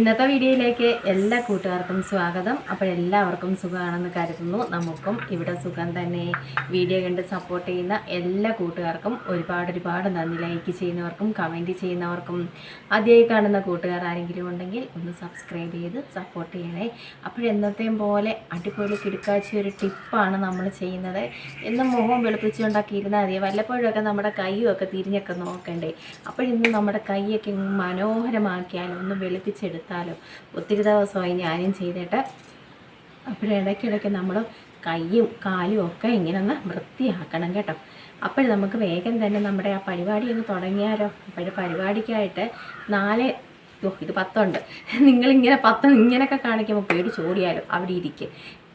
ഇന്നത്തെ വീഡിയോയിലേക്ക് എല്ലാ കൂട്ടുകാർക്കും സ്വാഗതം. അപ്പോൾ എല്ലാവർക്കും സുഖമാണെന്ന് കരുതുന്നു. നമുക്കും ഇവിടെ സുഖം തന്നെ. വീഡിയോ കണ്ട് സപ്പോർട്ട് ചെയ്യുന്ന എല്ലാ കൂട്ടുകാർക്കും ഒരുപാട് ഒരുപാട് നന്ദി. ലൈക്ക് ചെയ്യുന്നവർക്കും കമന്റ് ചെയ്യുന്നവർക്കും. ആദ്യമായി കാണുന്ന കൂട്ടുകാർ ആരെങ്കിലും ഉണ്ടെങ്കിൽ ഒന്ന് സബ്സ്ക്രൈബ് ചെയ്ത് സപ്പോർട്ട് ചെയ്യണേ. അപ്പോഴെന്നത്തെയും പോലെ അടിപൊളി കിടക്കാച്ച ഒരു ടിപ്പാണ് നമ്മൾ ചെയ്യുന്നത്. എന്നും മുഖം വെളുപ്പിച്ചുകൊണ്ടാക്കിയിരുന്നാൽ മതി. വല്ലപ്പോഴൊക്കെ നമ്മുടെ കൈയും തിരിഞ്ഞൊക്കെ നോക്കണ്ടേ. അപ്പോഴിന്ന് നമ്മുടെ കൈയൊക്കെ മനോഹരമാക്കിയാൽ ഒന്ന് ഒന്ന് വെളുപ്പിച്ചെടുത്താലോ ഒത്തിരി ദിവസമായി ഞാനും ചെയ്തിട്ട്. അപ്പോഴിടയ്ക്കിടയ്ക്ക് നമ്മൾ കൈയും കാലും ഒക്കെ ഇങ്ങനെ ഒന്ന് വൃത്തിയാക്കണം കേട്ടോ. അപ്പോൾ നമുക്ക് വേഗം തന്നെ നമ്മുടെ ആ പരിപാടി ഒന്ന് തുടങ്ങിയാലോ? അപ്പോൾ പരിപാടിക്കായിട്ട് നാല് ഓ ഇത് പത്തുണ്ട്. നിങ്ങളിങ്ങനെ പത്ത് ഇങ്ങനെയൊക്കെ കാണിക്കുമ്പോൾ പേടിച്ചോടിയാലും അവിടെ ഇരിക്കും.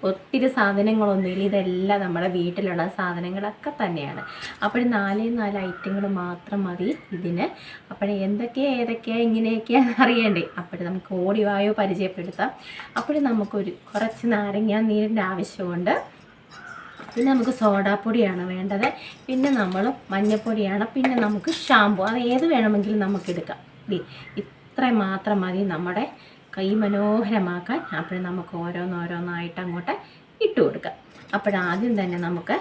ഒത്തിരി സാധനങ്ങളൊന്നുമില്ല ഇതെല്ലാം നമ്മുടെ വീട്ടിലുള്ള സാധനങ്ങളൊക്കെ തന്നെയാണ്. അപ്പോൾ നാലേ നാല് ഐറ്റങ്ങൾ മാത്രം മതി ഇതിന്. അപ്പോൾ എന്തൊക്കെയാണ് ഏതൊക്കെയാണ് ഇങ്ങനെയൊക്കെയാണ് അറിയേണ്ടേ. അപ്പോൾ നമുക്ക് ഓടിവായോ പരിചയപ്പെടുത്താം. അപ്പോൾ നമുക്കൊരു കുറച്ച് നാരങ്ങ നീരിന്റെ ആവശ്യമുണ്ട്. പിന്നെ നമുക്ക് സോഡാപ്പൊടിയാണ് വേണ്ടത്. പിന്നെ നമ്മൾ മഞ്ഞൾപ്പൊടിയാണ് പിന്നെ നമുക്ക് ഷാമ്പു അത് ഏത് വേണമെങ്കിലും നമുക്ക് എടുക്കാം ഇത്രയും മാത്രം മതി നമ്മുടെ കൈ മനോഹരമാക്കാൻ അപ്പോൾ നമുക്ക് ഓരോന്നോരോന്നായിട്ട് അങ്ങോട്ട് ഇട്ട് കൊടുക്കാം. അപ്പോഴാദ്യം തന്നെ നമുക്ക്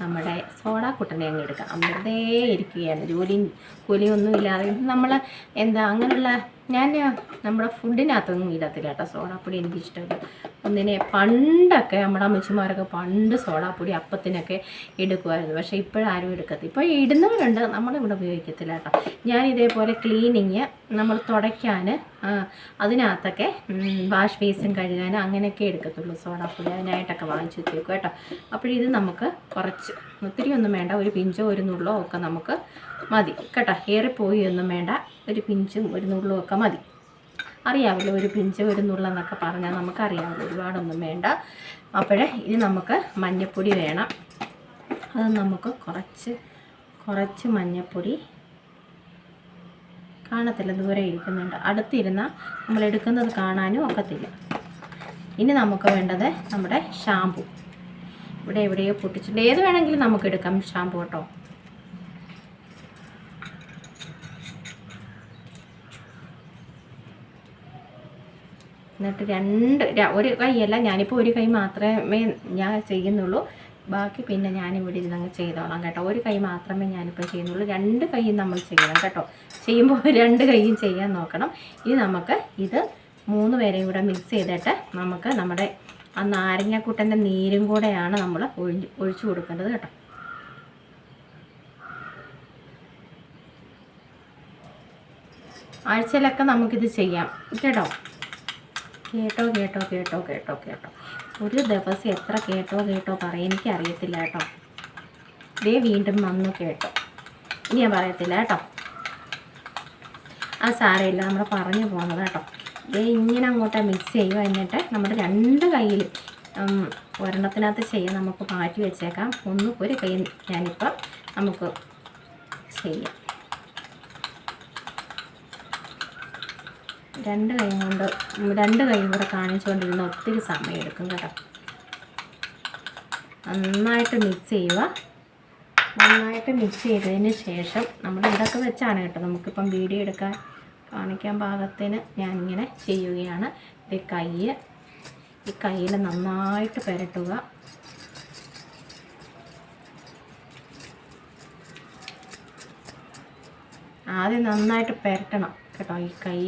നമ്മുടെ സോഡാ കുട്ടനെ അങ്ങ് എടുക്കാം. വെറുതെ ഇരിക്കുകയാണ്. ജോലിയും കൂലിയൊന്നും ഇല്ലാതെ നമ്മൾ എന്താ അങ്ങനെയുള്ള ഞാൻ നമ്മുടെ ഫുഡിനകത്തൊന്നും ഇടത്തില്ല കേട്ടോ സോഡാപ്പൊടി എനിക്ക് ഇഷ്ടമില്ല ഒന്നിനെ പണ്ടൊക്കെ നമ്മുടെ അമ്മച്ചിമാരൊക്കെ പണ്ട് സോഡാപ്പൊടി അപ്പത്തിനൊക്കെ എടുക്കുമായിരുന്നു. പക്ഷേ ഇപ്പോഴാരും എടുക്കത്തില്ല. ഇപ്പോൾ ഇടുന്നവരുണ്ട്. നമ്മളിവിടെ ഉപയോഗിക്കത്തില്ല കേട്ടോ. ഞാൻ ഇതേപോലെ ക്ലീനിങ് നമ്മൾ തുടയ്ക്കാൻ അതിനകത്തൊക്കെ വാഷ് ബേസിൻ കഴുകാൻ അങ്ങനെയൊക്കെ എടുക്കത്തുള്ളൂ സോഡാപ്പൊടി. അതിനായിട്ടൊക്കെ വാങ്ങിച്ചു വെച്ചേക്കും കേട്ടോ. അപ്പോഴിത് നമുക്ക് കുറച്ച് ഒത്തിരി ഒന്നും വേണ്ട. ഒരു പിഞ്ചോ ഒരു നുള്ളോ ഒക്കെ നമുക്ക് മതി. കേട്ടോ. ഏറിപ്പോയി ഒന്നും വേണ്ട. ഒരു പിഞ്ചും ഒരു നുള്ളും ഒക്കെ മതി. അറിയാമല്ലോ ഒരു പിഞ്ച് ഒരു നുള്ളെന്നൊക്കെ പറഞ്ഞാൽ നമുക്കറിയാമല്ലോ ഒരുപാടൊന്നും വേണ്ട. അപ്പോഴേ ഇനി നമുക്ക് മഞ്ഞൾപ്പൊടി വേണം. അത് നമുക്ക് കുറച്ച് കുറച്ച് മഞ്ഞൾപ്പൊടി കാണത്തില്ല ദൂരെ ഇരിക്കുന്നുണ്ട്. അടുത്തിരുന്നാൽ നമ്മൾ എടുക്കുന്നത് കാണാനും ഒക്കത്തില്ല. ഇനി നമുക്ക് വേണ്ടത് നമ്മുടെ ഷാമ്പു ഇവിടെ എവിടെയോ പൊട്ടിച്ചിട്ടുണ്ട്. ഏത് വേണമെങ്കിലും നമുക്ക് എടുക്കാം ഷാമ്പു കേട്ടോ. എന്നിട്ട് രണ്ട് ഒരു കൈയല്ല ഞാനിപ്പോൾ ഒരു കൈ മാത്രമേ ഞാൻ ചെയ്യുന്നുള്ളൂ. ബാക്കി പിന്നെ ഞാനിവിടെ ഇരുന്നങ്ങ് ചെയ്തോളാം കേട്ടോ. ഒരു കൈ മാത്രമേ ഞാനിപ്പോൾ ചെയ്യുന്നുള്ളൂ. രണ്ട് കൈയും നമ്മൾ ചെയ്യണം കേട്ടോ. ചെയ്യുമ്പോൾ രണ്ട് കൈയും ചെയ്യാൻ നോക്കണം. ഇനി നമുക്ക് ഇത് മൂന്ന് പേരെയും കൂടെ മിക്സ് ചെയ്തിട്ട് നമുക്ക് നമ്മുടെ ആ നാരങ്ങാക്കൂട്ടന്റെ നീരും കൂടെയാണ് നമ്മൾ ഒഴിഞ്ഞ് ഒഴിച്ചു കൊടുക്കേണ്ടത് കേട്ടോ. ആഴ്ചയിലൊക്കെ നമുക്കിത് ചെയ്യാം. കേട്ടോ. കേട്ടോ കേട്ടോ കേട്ടോ കേട്ടോ കേട്ടോ. ഒരു ദിവസം എത്ര കേട്ടോ കേട്ടോ പറയും. എനിക്കറിയത്തില്ല കേട്ടോ. ദേ വീണ്ടും വന്നു കേട്ടോ. ഇനി ഞാൻ പറയത്തില്ല കേട്ടോ. ആ സാരമില്ല നമ്മൾ പറഞ്ഞു പോകുന്നത് കേട്ടോ. ദേ ഇങ്ങനെ അങ്ങോട്ട് മിക്സ് ചെയ്യുക എന്നിട്ട് നമ്മുടെ രണ്ട് കയ്യിലും ഉം, ഒരെണ്ണത്തിനകത്ത് ചെയ്യാൻ നമുക്ക് മാറ്റി വെച്ചേക്കാം. ഒന്ന് ഒരു കൈ ഞാനിപ്പോൾ നമുക്ക് ചെയ്യാം. രണ്ട് കൈ കൊണ്ട് രണ്ട് കൈയും കൂടെ കാണിച്ചുകൊണ്ടിരുന്ന ഒത്തിരി സമയം എടുക്കും കേട്ടോ. നന്നായിട്ട് മിക്സ് ചെയ്യുക. നന്നായിട്ട് മിക്സ് ചെയ്തതിന് ശേഷം നമ്മൾ ഇതൊക്കെ വെച്ചാണ് കേട്ടോ നമുക്കിപ്പം വീഡിയോ എടുക്കാൻ കാണിക്കാൻ പാകത്തിന് ഞാനിങ്ങനെ ചെയ്യുകയാണ്. ഈ കൈ ഈ കയ്യിൽ നന്നായിട്ട് പുരട്ടുക. ആദ്യം നന്നായിട്ട് പുരട്ടണം കേട്ടോ ഈ കൈ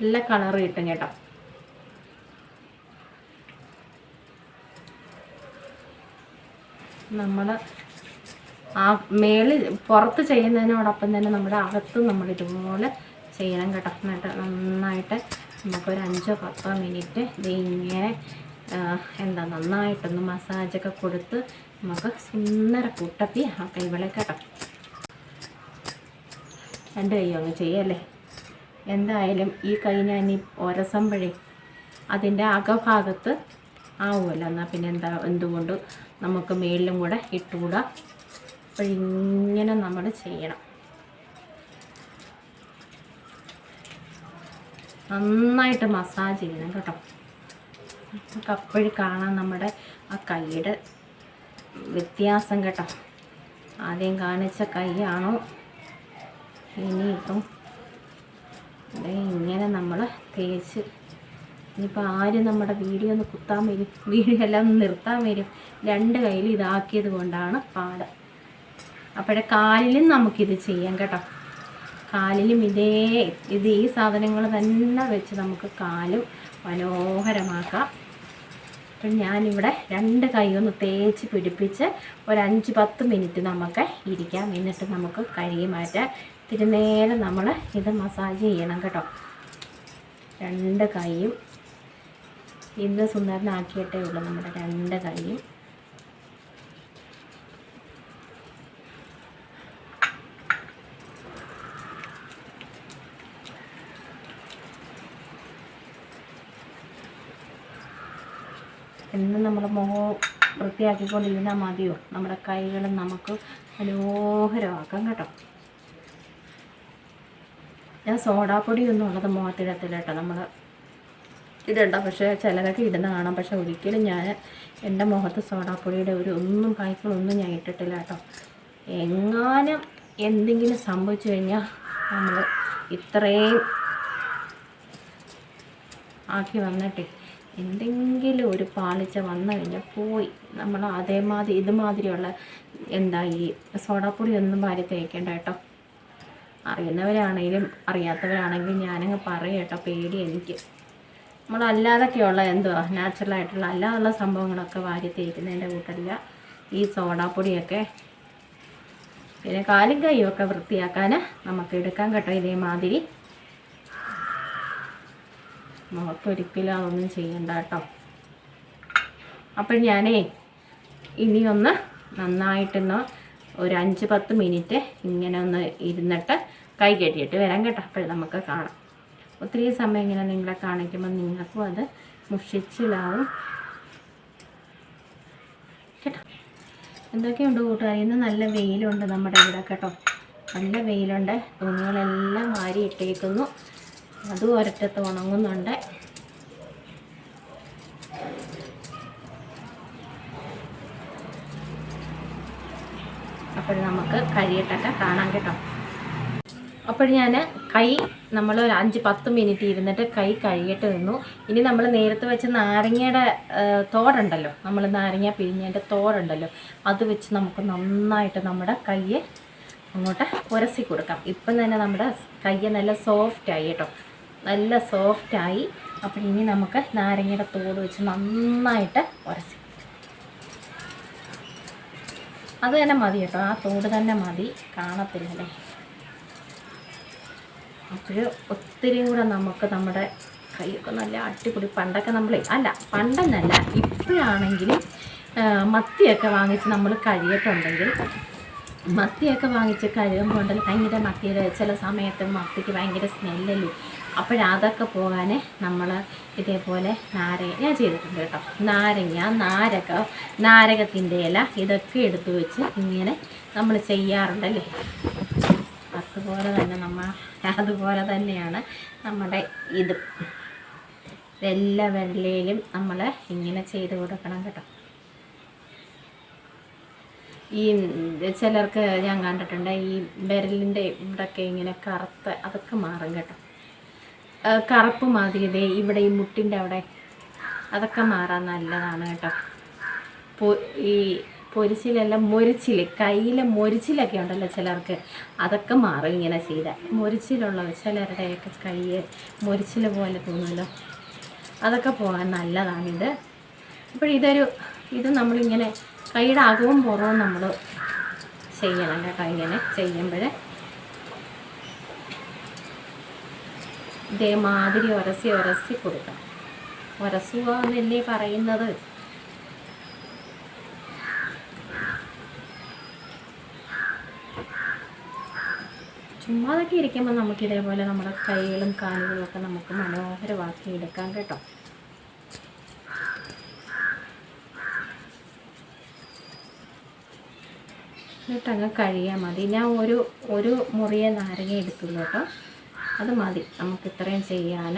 നല്ല കളർ കിട്ടും കേട്ടോ. നമ്മൾ ആ മേളിൽ പുറത്ത് ചെയ്യുന്നതിനോടൊപ്പം തന്നെ നമ്മുടെ അകത്തും നമ്മൾ ഇതുപോലെ ചെയ്യണം കേട്ടോ. എന്നിട്ട് നന്നായിട്ട് നമുക്കൊരു അഞ്ചോ പത്തോ മിനിറ്റ് ഇത് ഇങ്ങനെ എന്താ നന്നായിട്ടൊന്ന് മസാജൊക്കെ കൊടുത്ത് നമുക്ക് സുന്ദര കൂട്ടപ്പി ആ കൈവിളെ കേട്ടോ. രണ്ട് കൈ അങ്ങ് ചെയ്യല്ലേ? എന്തായാലും ഈ കൈ ഞാൻ ഈ ഒരസമ്പഴേ അതിന്റെ അകഭാഗത്ത് ആവുമല്ലോ. എന്നാൽ പിന്നെ എന്താ എന്തുകൊണ്ട് നമുക്ക് മേളിലും കൂടെ ഇട്ടുകൂടാ? അപ്പോൾ ഇങ്ങനെ നമ്മൾ ചെയ്യണം. നന്നായിട്ട് മസാജ് ചെയ്യണം കേട്ടോ. നമുക്ക് അപ്പോഴും കാണാം നമ്മുടെ ആ കൈയുടെ വ്യത്യാസം കേട്ടോ. ആദ്യം കാണിച്ച കൈയാണോ? ഇനിയിപ്പം ഇങ്ങനെ നമ്മൾ തേച്ച്. ഇനിയിപ്പോൾ ആരും നമ്മുടെ വീഡിയോ ഒന്ന് കുത്താൻ വരും? വീഡിയോ എല്ലാം ഒന്ന് നിർത്താൻ വരും. രണ്ട് കയ്യിൽ ഇതാക്കിയത് കൊണ്ടാണ് പാട് അപ്പോഴേ കാലിലും നമുക്കിത് ചെയ്യാം കേട്ടോ. കാലിലും ഇതേ ഇത് ഈ സാധനങ്ങൾ തന്നെ വെച്ച് നമുക്ക് കാലും മനോഹരമാക്കാം. അപ്പം ഞാനിവിടെ രണ്ട് കൈ ഒന്ന് തേച്ച് പിടിപ്പിച്ച് ഒരു അഞ്ച് പത്ത് മിനിറ്റ് നമുക്ക് ഇരിക്കാം. എന്നിട്ട് നമുക്ക് കഴുകി മാറ്റാം. ഇത്തിരി നേരം നമ്മൾ ഇത് മസാജ് ചെയ്യണം കേട്ടോ. രണ്ട് കൈയും ഇന്ന് സുന്ദരനാക്കിയിട്ടേ ഉള്ളൂ നമ്മുടെ രണ്ട് കൈയും. നമ്മൾ മുഖം വൃത്തിയാക്കിക്കൊണ്ടിരുന്നാൽ മതിയോ? നമ്മുടെ കൈകളും നമുക്ക് മനോഹരമാക്കാം കേട്ടോ. ഞാൻ സോഡാപ്പൊടിയൊന്നും ഉള്ളത് മുഖത്തിടത്തില്ല കേട്ടോ നമ്മൾ ഇടണ്ട പക്ഷേ ചിലരൊക്കെ ഇടുന്ന കാണാം. പക്ഷേ ഒരിക്കലും ഞാൻ എന്റെ മുഖത്ത് സോഡാപ്പൊടിയുടെ ഒരു ഒന്നും പായ്ക്കളൊന്നും ഞാൻ ഇട്ടിട്ടില്ല കേട്ടോ. എങ്ങാനും എന്തെങ്കിലും സംഭവിച്ചു കഴിഞ്ഞാൽ നമ്മൾ ഇത്രയും ആക്കി വന്നിട്ടേ എന്തെങ്കിലും ഒരു പാളിച്ച വന്നു കഴിഞ്ഞാൽ പോയി. നമ്മൾ അതേമാതിരി ഇതുമാതിരിയുള്ള എന്താ ഈ സോഡാപ്പൊടി ഒന്നും വാരി തേക്കേണ്ട കേട്ടോ. അറിയുന്നവരാണെങ്കിലും അറിയാത്തവരാണെങ്കിലും ഞാനങ്ങ് പറയട്ടോ പേടി എനിക്ക്. നമ്മളല്ലാതൊക്കെയുള്ള എന്തുവാ നാച്ചുറലായിട്ടുള്ള അല്ലാതുള്ള സംഭവങ്ങളൊക്കെ വാരി തേക്കുന്നതിന്റെ കൂട്ടല്ല ഈ സോഡാപ്പൊടിയൊക്കെ പിന്നെ കാലും കൈയും ഒക്കെ വൃത്തിയാക്കാൻ നമുക്ക് എടുക്കാൻ കേട്ടോ ഇതേമാതിരി. നമുക്കൊരിക്കലും അതൊന്നും ചെയ്യണ്ട കേട്ടോ. അപ്പോൾ ഞാനേ ഇനിയൊന്ന് നന്നായിട്ടൊന്ന് ഒരു അഞ്ച് പത്ത് മിനിറ്റ് ഇങ്ങനെ ഒന്ന് ഇരുന്നിട്ട് കൈ കെട്ടിയിട്ട് വരാം കേട്ടോ. അപ്പോൾ നമുക്ക് കാണാം. ഒത്തിരി സമയം ഇങ്ങനെ നിങ്ങളെ കാണിക്കുമ്പോൾ നിങ്ങൾക്കും അത് മുഷിച്ചിലാവും. കേട്ടോ. എന്തൊക്കെയുണ്ട് കൂട്ടുകാരി? ഇന്ന് നല്ല വെയിലുണ്ട് നമ്മുടെ ഇവിടെ കേട്ടോ. നല്ല വെയിലുണ്ട്. തുണികളെല്ലാം വാരി ഇട്ടേക്കുന്നു. അതും ഒരറ്റത്ത് ഉണങ്ങുന്നുണ്ട്. അപ്പോൾ നമുക്ക് കരിയിട്ടൊക്കെ കാണാം കേട്ടോ. അപ്പോൾ ഞാൻ കൈ നമ്മൾ ഒരു അഞ്ച് പത്ത് മിനിറ്റ് ഇരുന്നിട്ട് കൈ കഴുകിയിട്ട് നിന്നു. ഇനി നമ്മൾ നേരത്തെ വെച്ച നാരങ്ങയുടെ തോടുണ്ടല്ലോ. നമ്മൾ നാരങ്ങ പിഴിഞ്ഞതിന്റെ തോടുണ്ടല്ലോ. അത് വെച്ച് നമുക്ക് നന്നായിട്ട് നമ്മുടെ കൈയെ അങ്ങോട്ട് ഉരസി കൊടുക്കാം. ഇപ്പം തന്നെ നമ്മുടെ കയ്യെ നല്ല സോഫ്റ്റായി കേട്ടോ. നല്ല സോഫ്റ്റായി അപ്പോൾ ഇനി നമുക്ക് നാരങ്ങയുടെ തോട് വെച്ച് നന്നായിട്ട് ഉരസി. അത് തന്നെ മതി കേട്ടോ. ആ തോട് തന്നെ മതി. കാണത്തില്ലല്ലേ അപ്പോൾ ഒത്തിരി കൂടെ നമുക്ക് നമ്മുടെ കൈയൊക്കെ നല്ല അടിപൊളി പണ്ടൊക്കെ നമ്മൾ അല്ല പണ്ടെന്നല്ല ഇപ്പോഴാണെങ്കിലും ആ, മത്തിയൊക്കെ വാങ്ങിച്ച് നമ്മൾ കഴിയിട്ടുണ്ടെങ്കിൽ മത്തിയൊക്കെ വാങ്ങിച്ച് കഴിയുമ്പോൾ ഉണ്ടല്ലോ ഭയങ്കര മത്തിയുടെ ചില സമയത്ത് മത്തിക്ക് ഭയങ്കര സ്മെല്ലല്ലേ? അപ്പോഴതൊക്കെ പോകാൻ നമ്മൾ ഇതേപോലെ നാരങ്ങ ഞാൻ ചെയ്തിട്ടുണ്ട് കേട്ടോ. നാരങ്ങ നാരക നാരകത്തിന്റെ ഇല ഇതൊക്കെ എടുത്തു വെച്ച് ഇങ്ങനെ നമ്മൾ ചെയ്യാറുണ്ടല്ലേ? അതുപോലെ തന്നെ നമ്മൾ അതുപോലെ തന്നെയാണ് നമ്മുടെ ഇത്. എല്ലാ വെള്ളയിലും നമ്മൾ ഇങ്ങനെ ചെയ്ത് കൊടുക്കണം കേട്ടോ. ഈ ചിലർക്ക് ഞാൻ കണ്ടിട്ടുണ്ട് ഈ വിരലിന്റെ ഇവിടെയൊക്കെ ഇങ്ങനെ കറുത്ത് അതൊക്കെ മാറും കേട്ടോ. കറുപ്പ് മാതിരി ദേ ഇവിടെ ഈ മുട്ടിന്റെ അവിടെ അതൊക്കെ മാറാൻ നല്ലതാണ് കേട്ടോ. ഈ പൊരിച്ചിലെല്ലാം മൊരിച്ചിൽ കയ്യിലെ മൊരിച്ചിലൊക്കെ ഉണ്ടല്ലോ ചിലർക്ക്. അതൊക്കെ മാറും ഇങ്ങനെ ചെയ്താൽ മൊരിച്ചിലുള്ള ചിലരുടെയൊക്കെ കൈ മൊരിച്ചിൽ പോലെ തോന്നുമല്ലോ. അതൊക്കെ പോകാൻ നല്ലതാണിത്. അപ്പോൾ ഇതൊരു ഇത് നമ്മളിങ്ങനെ കൈയുടെ അകവും പുറവും നമ്മൾ ചെയ്യണം കേട്ടോ ഇങ്ങനെ ചെയ്യുമ്പോൾ ഇതേമാതിരി ഉരസി ഉരസി കൊടുക്കണം. ഉരസുക എന്നല്ലേ പറയുന്നത്? ചുമ്മാതൊക്കെ ഇരിക്കുമ്പോൾ നമുക്ക് ഇതേപോലെ നമ്മുടെ കൈകളും കാലുകളും ഒക്കെ നമുക്ക് മനോഹരമാക്കി എടുക്കാം കേട്ടോ. എന്നിട്ടങ്ങ് കഴിയാൽ മതി. ഞാൻ ഒരു ഒരു മുറിയെ നാരങ്ങ എടുത്തുള്ളൂ കേട്ടോ. അത് മതി. നമുക്ക് ഇത്രയും ചെയ്യാൻ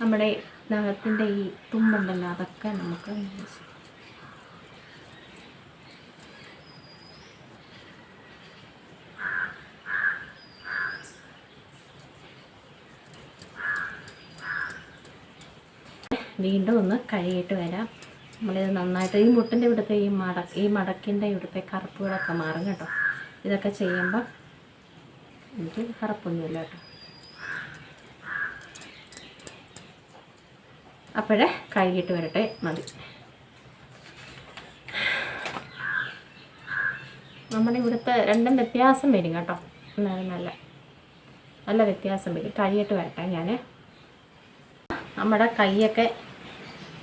നമ്മുടെ നഖത്തിന്റെ ഈ തുമ്പുണ്ടല്ലോ അതൊക്കെ നമുക്ക് വീണ്ടും ഒന്ന് കഴുകിയിട്ട് വരാം. നമ്മളിത് നന്നായിട്ട് ഈ മുട്ടിന്റെ ഇവിടുത്തെ ഈ മട ഈ മടക്കിന്റെ ഇവിടുത്തെ കറുപ്പുകളൊക്കെ മാറും കേട്ടോ. ഇതൊക്കെ ചെയ്യുമ്പോൾ എനിക്ക് കറുപ്പൊന്നുമില്ല കേട്ടോ. അപ്പോഴേ കഴുകിയിട്ട് വരട്ടെ. മതി. നമ്മുടെ ഇവിടുത്തെ രണ്ടും വ്യത്യാസം വരും കേട്ടോ. എന്നാലും നല്ല നല്ല വ്യത്യാസം വരും. കഴുകിയിട്ട് വരട്ടെ ഞാൻ നമ്മുടെ കൈയൊക്കെ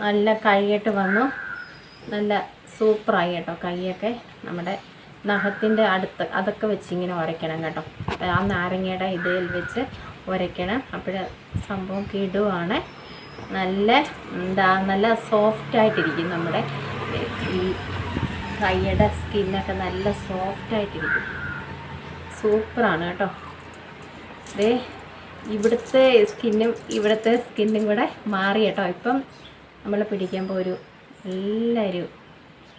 നല്ല കഴുകിയിട്ട് വന്നു. നല്ല സൂപ്പറായി കേട്ടോ കൈയൊക്കെ. നമ്മുടെ നഖത്തിന്റെ അടുത്ത് അതൊക്കെ വെച്ച് ഇങ്ങനെ ഉരയ്ക്കണം കേട്ടോ. ആ നാരങ്ങയുടെ ഇതിൽ വെച്ച് ഉരയ്ക്കണം. അപ്പോൾ സംഭവം കിടുവാണ്. നല്ല എന്താ നല്ല സോഫ്റ്റ് ആയിട്ടിരിക്കും നമ്മുടെ ഈ കൈയുടെ സ്കിന്നൊക്കെ നല്ല സോഫ്റ്റ് ആയിട്ടിരിക്കും. സൂപ്പറാണ് കേട്ടോ. ദേ ഇവിടുത്തെ സ്കിന്നും ഇവിടുത്തെ സ്കിന്നും കൂടെ മാറി കേട്ടോ. ഇപ്പം നമ്മൾ പിടിക്കുമ്പോൾ ഒരു എല്ലാവരും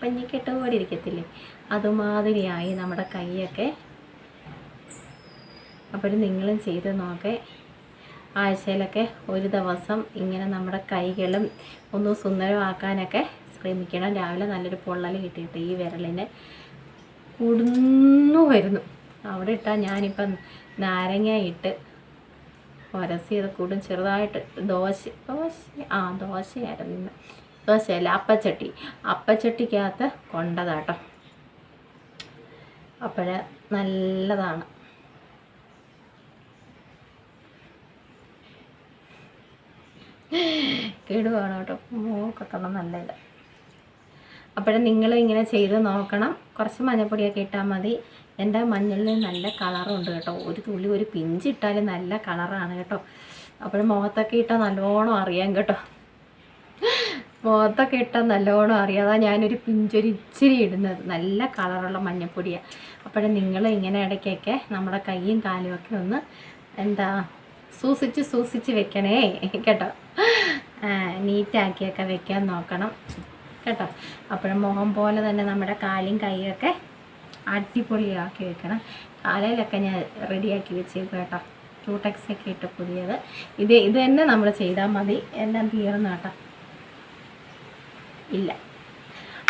പഞ്ഞിക്കെട്ട് പോലെ ഇരിക്കത്തില്ലേ? അതുമാതിരിയായി നമ്മുടെ കൈയൊക്കെ. അപ്പോൾ നിങ്ങളും ചെയ്ത് നോക്കേ. ആഴ്ചയിലൊക്കെ ഒരു ദിവസം ഇങ്ങനെ നമ്മുടെ കൈകളും ഒന്ന് സുന്ദരമാക്കാനൊക്കെ ശ്രമിക്കണം. രാവിലെ നല്ലൊരു പൊള്ളൽ കിട്ടിയിട്ട് ഈ വിരലിന് കുടുന്നു വരുന്നു. അവിടെ ഇട്ടാൽ ഞാനിപ്പം നാരങ്ങ ഇട്ട് ഉരസിയത് കൂടും. ചെറുതായിട്ട് ദോശ ദോശ ആ ദോശയായിരുന്നു ദോശയല്ല അപ്പച്ചട്ടി. അപ്പച്ചട്ടിക്കകത്ത് കൊണ്ടതാട്ടോ. അപ്പോൾ നല്ലതാണ്. കേടുവാണ് കേട്ടോ. മൂക്കൊട്ടണം നല്ലത് അപ്പോഴും നിങ്ങൾ ഇങ്ങനെ ചെയ്ത് നോക്കണം. കുറച്ച് മഞ്ഞപ്പൊടിയൊക്കെ ഇട്ടാൽ മതി. എന്റെ മഞ്ഞളിന് നല്ല കളറുണ്ട് കേട്ടോ. ഒരു തുള്ളി ഒരു പിഞ്ചിട്ടാൽ നല്ല കളറാണ് കേട്ടോ. അപ്പോഴും മുഖത്തൊക്കെ ഇട്ടാൽ നല്ലോണം അറിയാം കേട്ടോ. മുഖത്തൊക്കെ ഇട്ടാൽ നല്ലോണം അറിയാം. അതാ ഞാനൊരു പിഞ്ചൊരു ഇച്ചിരി ഇടുന്നത്. നല്ല കളറുള്ള മഞ്ഞപ്പൊടിയാണ് അപ്പോഴും നിങ്ങൾ ഇങ്ങനെ ഇടയ്ക്കൊക്കെ നമ്മുടെ കൈയും കാലും ഒക്കെ ഒന്ന് എന്താ സൂക്ഷിച്ച് സൂക്ഷിച്ച് വെക്കണേ കേട്ടോ. നീറ്റാക്കിയൊക്കെ വെക്കാൻ നോക്കണം. കേട്ടോ? അപ്പോഴും മുഖം പോലെ തന്നെ നമ്മുടെ കാലും കൈയൊക്കെ അടിപൊളിയാക്കി വെക്കണം. കാലയിലൊക്കെ ഞാൻ റെഡിയാക്കി വെച്ചേക്കും കേട്ടോ. ക്യൂടെക്സ് ഒക്കെ ഇട്ട് പുതിയത്. ഇത് ഇത് തന്നെ നമ്മൾ ചെയ്താൽ മതി. എല്ലാം തീർന്നു കേട്ടോ. ഇല്ല.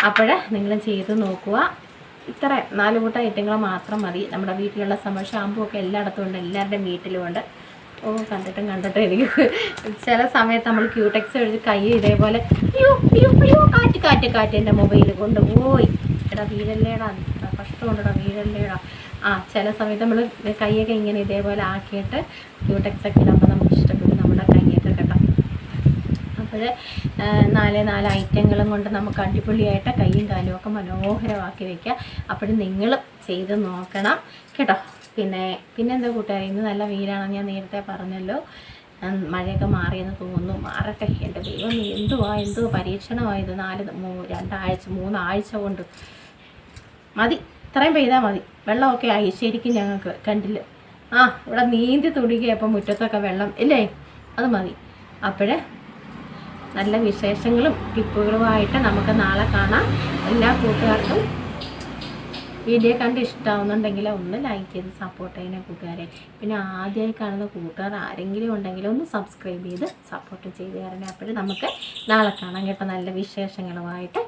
അപ്പോൾ നിങ്ങൾ ചെയ്ത് നോക്കുക. ഇത്ര നാല് കൂട്ടം ഐറ്റങ്ങൾ മാത്രം മതി. നമ്മുടെ വീട്ടിലുള്ള സമ ഷാമ്പു ഒക്കെ എല്ലായിടത്തും ഉണ്ട്. എല്ലാവരുടെയും വീട്ടിലുമുണ്ട് ഓ കണ്ടിട്ടും കണ്ടിട്ടും എനിക്ക് ചില സമയത്ത് നമ്മൾ ക്യൂടെക്സ് എഴുതി കൈ ഇതേപോലെ അയ്യോ അയ്യോ അയ്യോ കാറ്റ് കാറ്റ് കാറ്റ് എന്റെ മൊബൈൽ കൊണ്ട് പോയി. എടാ വീഴല്ലേടാ. കഷ്ടമുണ്ടടാ വീരല്ലേടാ ആ ചില സമയത്ത് നമ്മൾ കൈയൊക്കെ ഇങ്ങനെ ഇതേപോലെ ആക്കിയിട്ട് ക്യൂടെക്സ് ഒക്കെ ഇടുമ്പോൾ നമുക്ക് ഇഷ്ടപ്പെടും നമ്മുടെ കൈയൊക്കെ കേട്ടോ. അപ്പോൾ നാല് നാല് ഐറ്റങ്ങളും കൊണ്ട് നമുക്ക് അടിപൊളിയായിട്ട് കൈയും കാലും ഒക്കെ മനോഹരമാക്കി വയ്ക്കുക അപ്പോഴും നിങ്ങൾ ചെയ്ത് നോക്കണം കേട്ടോ. പിന്നെ പിന്നെന്താ കൂട്ടുകാരെ ഇന്ന് നല്ല വെയിലാണെന്ന് ഞാൻ നേരത്തെ പറഞ്ഞല്ലോ. മഴയൊക്കെ മാറിയെന്ന് തോന്നുന്നു. മാറട്ടെ. എന്റെ ദൈവം എന്തുവാ എന്തുവാ പരീക്ഷണമായത്? നാല് രണ്ടാഴ്ച മൂന്നാഴ്ച കൊണ്ട്. മതി. ഇത്രയും പെയ്താൽ മതി. വെള്ളമൊക്കെ ആയി. ശരിക്കും ഞങ്ങൾക്ക് കണ്ടില്ല. ആ ഇവിടെ നീന്തി തുടിക്കുകയപ്പം മുറ്റത്തൊക്കെ വെള്ളം ഇല്ലേ? അത് മതി. അപ്പോഴേ നല്ല വിശേഷങ്ങളും ടിപ്പുകളുമായിട്ട് നമുക്ക് നാളെ കാണാം. എല്ലാ കൂട്ടുകാർക്കും വീഡിയോ കണ്ട് ഇഷ്ടമാവുന്നുണ്ടെങ്കിൽ ഒന്ന് ലൈക്ക് ചെയ്ത് സപ്പോർട്ട് ചെയ്യണേ കൂട്ടുകാരെ. പിന്നെ ആദ്യമായി കാണുന്ന കൂട്ടുകാർ ആരെങ്കിലും ഉണ്ടെങ്കിൽ ഒന്ന് സബ്സ്ക്രൈബ് ചെയ്ത് സപ്പോർട്ട് ചെയ്ത് തരണേ. അപ്പോൾ നമുക്ക് നാളെ കാണാം കേട്ടോ. നല്ല വിശേഷങ്ങളുമായിട്ട്.